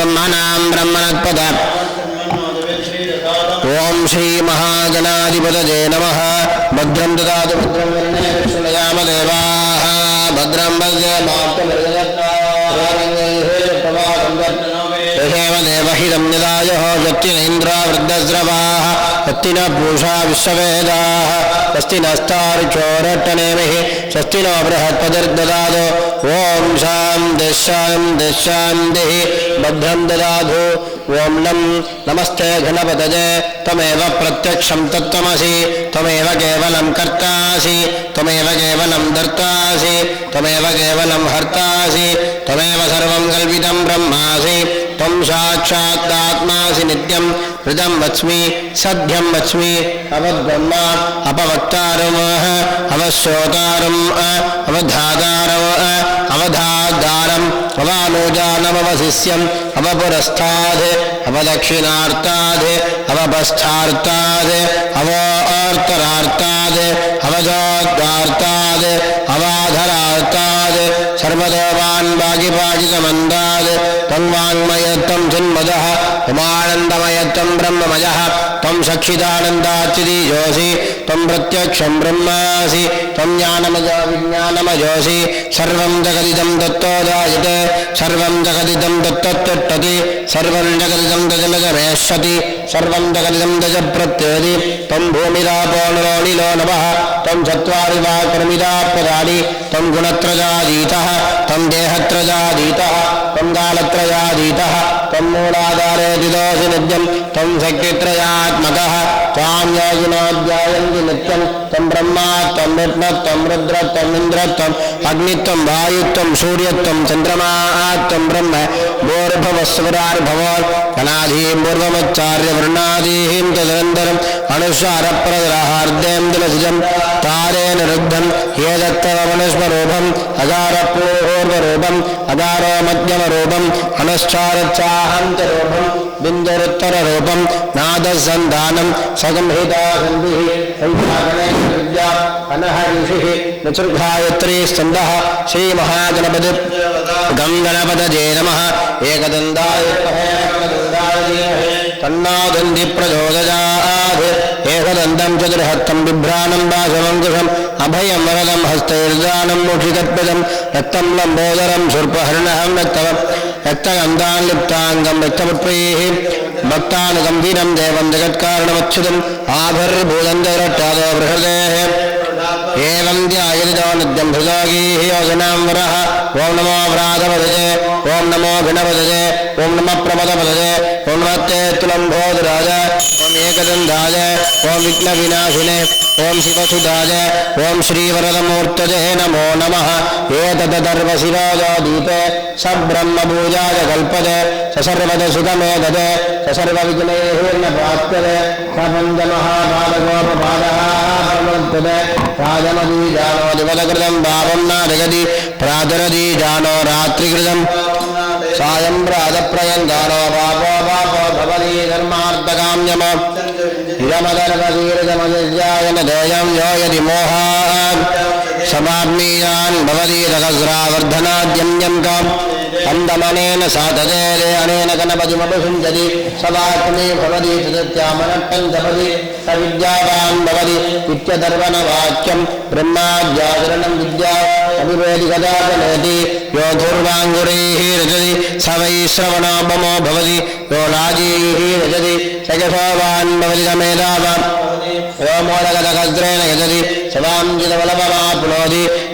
ब्रह्मणां ब्रह्मणत्पद। ॐ नमः। भद्रं ददातु, भद्रं वर्णे विष्णुयामदेवाः भद्रं देवहिदं निदायः यत्तिनेन्द्रा वृद्धस्रवाः यत्ति न पूषा विश्ववेदाः। स्वस्ति नस्तार्चोरट्टनेमिः स्वस्ति नो बृहत्पतिर्ददातु। ॐ शान्तिः शांति शान्तिः भद्रं दधाधु ॐ नम नमस्ते घनपतये त्वमेव प्रत्यक्ष तत्वसी त्वमेव केवलं कर्तासि। त्वमेव केवलं दर्तासि त्वमेव केवलं हर्तासि। त्वमेव सर्वं कल्पितं ब्रह्मासि। त्वं साक्षात्तात्मासि नित्यं हृदं वच्मि सद्यं वच्मि अवद्ब्रह्म अपवक्तारम् अवश्रोतारम् अवधातारम् अवधादारम् अवालोजानमवशिष्यम् अवपुरस्ताद् अवदक्षिणार्ताद् अवपस्थार्ताद् अवोर्तरार्ताद् अवजोद्वार्ताद् अवाधरार्ताद् சர்வதேவான் பாகிபாஜிதமந்தாத். தன்வாங்மயத்தம் ஜன்மத உமானந்தமயத்தம் பிரம்மமய தம் சக்ஷிதானந்தாச்சிதீஜோசி தம் பிரத்யக்ஷம் பிரம்மாசி. தம் ஞானமஜோ விஜானமஜோசி சர்வம் ஜகதிதம் தத்தோதாயதே. சர்வம் ஜகதிதம் தத்தொட்டதி சர்வம் ஜகதிதம் தஜலகமேஷதி सर्वं जगदिदं दज प्रत्ययति त्वं भूमिरापो नरोणिलो नमः त्वं चत्वारि वा कर्मिरापदानि त्वं गुणत्रजाधीतः त्वं देहत्रजाधीतः त्वं कालत्रजाधीतः त्वं मूलाधारे दिदोषि नित्यम् त्वं शक्तित्रयात्मकः त्वां योगिनोऽध्यायन्ति नित्यं त्वं ब्रह्मा त्वं विष्णु त्वं रुद्र त्वम् इन्द्र त्वम् अग्नित्वं वायुत्वं सूर्यत्वं चन्द्रमा त्वं ब्रह्म भोर्भवस्वरार्भवो अनादीं पूर्वमुच्चार्य वर्णादीं तदनन्तरम् अनुस्वारप्रदराहार्द्यं दिलसिजं तारेण रुद्धं ये दत्तवमनुस्वरूपम् अगारपूर्वरूपम् अगारो मध्यमरूपम् अनुश्चारच्चाहन्तरूपम् बिन्दुरुत्तररूपम् नादसन्धानं सगंहिता सन्धिः संख्यागणेशविद्या अनहर्षिः नचुर्गायत्री स्कन्दः श्रीमहागणपति गङ्गणपतये नमः एकदन्दाय तन्नादन्ति प्रचोदयात् ഏകദന്തം ചതുർഹസ്തം ബിഭ്രാണം വാസമങ്കുഷം അഭയം വരദം ഹസ്തൈർദാനം മുഷിതപ്രദം രക്തം ലംബോദരം സുർപ്പഹരണഹം രക്തവം രക്തഗന്ധാൻ ലിപ്താംഗം രക്തപുത്രേഹി ഭക്താനുഗംഭീരം ദേവം ജഗത്കാരണമച്യുതം ആഭർഭൂതം ജഗരട്ടാദോ ബൃഹൃദേഹ ഏവം ധ്യായതിതോ നിത്യം ഹൃദോഗീ യോജനാം വരഹ ओम नमो व्रातपदजे ओम नमो घृणपदजे ओम नम प्रमदे ओम नमस्ते तुलम्भोदराज ओम एकदंधाज ओम विघ्न विनाशिने ओम शिवसुधाज ओम श्रीवरदमूर्त नमो नम एतदर्व शिवाजादीते सब्रह्मपूजाय कल्पते ससर्वद सुखमे ददे ससर्वविघ्नैर्नपाप्यते सपञ्चमहापादगोपपादः प्रवर्तते राजमदीजानोदिपदकृतं भावं न जगति प्रातरदी जानो रात्रिकृतम्। सायं प्रातप्रयन्दानो पापो पापो भवति धर्मार्थकाम्यम इदमदर्गदीर्घमदिर्यायन देयं यो यदि समाप्नीयान् काम्। अन्दमनेन साधते अनेन गणपतिमभिषुञ्जति सवाक्मे भवति तदत्यामनट्टं जपति। स विद्यावान् भवति ब्रह्माद्याचरणं विद्या। अभिवेदिकदाचनेति यो धूर्वाङ्गुरैः रजति स वै श्रवणापमो भवति यो राजीः रजति स यशोवान् भवति स मेधावान् यो मोदगदकस्त्रेण यजति शवाञ्जितवलभमाप्नोति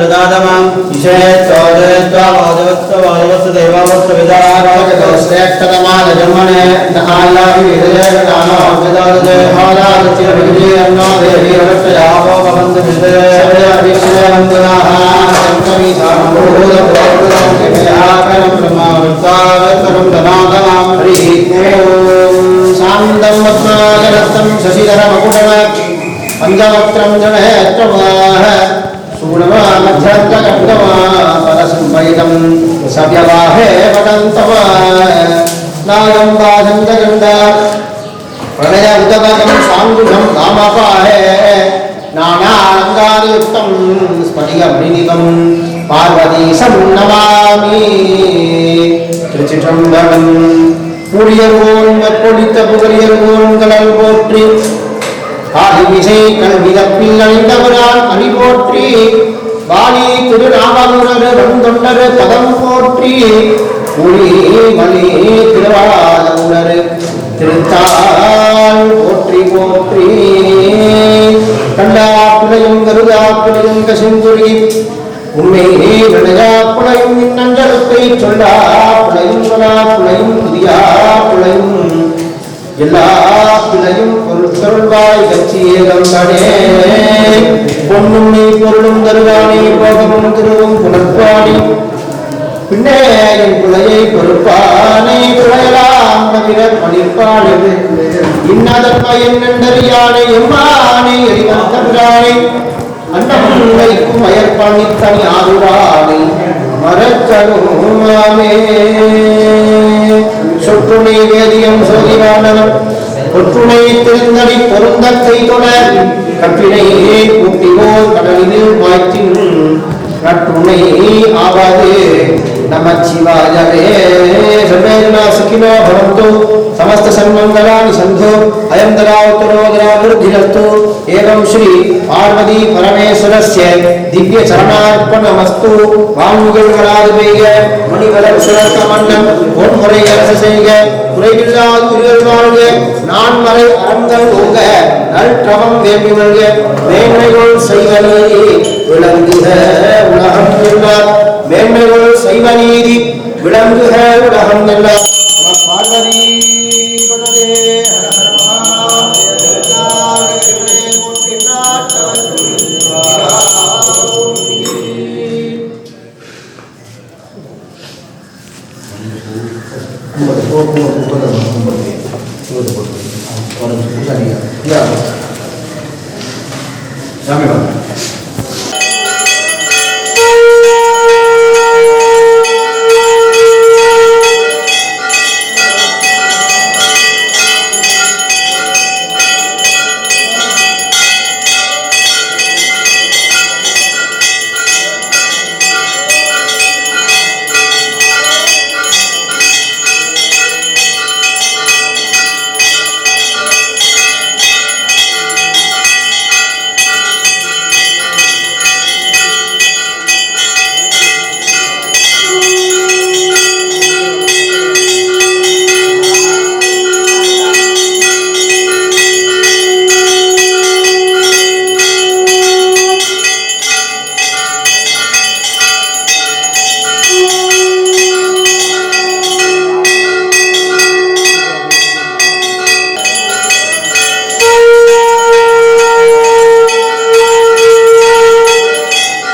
देहमुद्दिगमोदारमृतदादमं श्रेष्ठतमानजन्मने हरिः பிரவாஹே படந்தம நாகம் பாதம் ஜகந்த प्रणय उदगतं साङ्गुषं नामपाहे नानालङ्कारयुक्तं स्फटिकमणिनिकं पार्वतीशं नमामि திருச்சிற்றம்பலம் புரியர்வோன் பொடித்த புகழியர்வோன் கடல் போற்றி ஆதிவிசை கல்விதப்பில் அணிந்தவரால் அணி போற்றி வாணி திருநாமமுனர் வந்தொண்டர் பதம் போற்றி புலி மணி திருவாதமுனர் திருத்தாள் போற்றி போற்றி. கண்டா பிழையும் கருதா பிழையும் கசிந்துரி உண்மை விளையா புழையும் நன்றத்தை சொல்லா புழையும் சொல்லா புழையும் புதியா புழையும் எல்லா பிழையும் சொல்வாய் சச்சியேதம் தடே பொன்னும் நீ பொருளும் தருவானி போகமும் திருவும் புலர்வாணி பின்னே என் பிழையை பொறுப்பானே பிழையலாம் தவிர பணிப்பானது இன்னதன் பயன் நன்றறியானே எம்மானே எரிவந்த பிரானே அன்னம் வைக்கும் அயற்பாணி தனி ஆறுவானே மரச்சருமாமே சொற்றுணை வேதியம் சோதிவானவன் ஒற்றுணை திருந்தடி பொருந்த கை தொடர் கற்பினையே கூட்டிவோர் கடலில் வாய்த்தின் நற்றுணை ஆவாது. நமச்சிவாயவே சர்வேஜனா சுఖினோ பவந்து समस्त सन्मंगलानि सन्धो अयं दरावतरोदरावृद्धिरस्तु एवं श्री पार्वती परमेश्वरस्य दिव्य चरणार्पणमस्तु வான்முகழ்களாது பெய்க மணிவரம் சுழற்க மன்னம் பொன்முறை அரசு செய்க குறைவில்லாது உயிர்கள் வாழ்க நான்மறை அறங்கள் ஓங்க நல்ற்றவம் வேண்டி வல்க மேன்மைகள் செய்வ நீதி விளங்குக உலகம் எல்லாம் மேன்மைகள் செய்வ நீதி விளங்குக உலகம் எல்லாம் நம பார்வதி Dame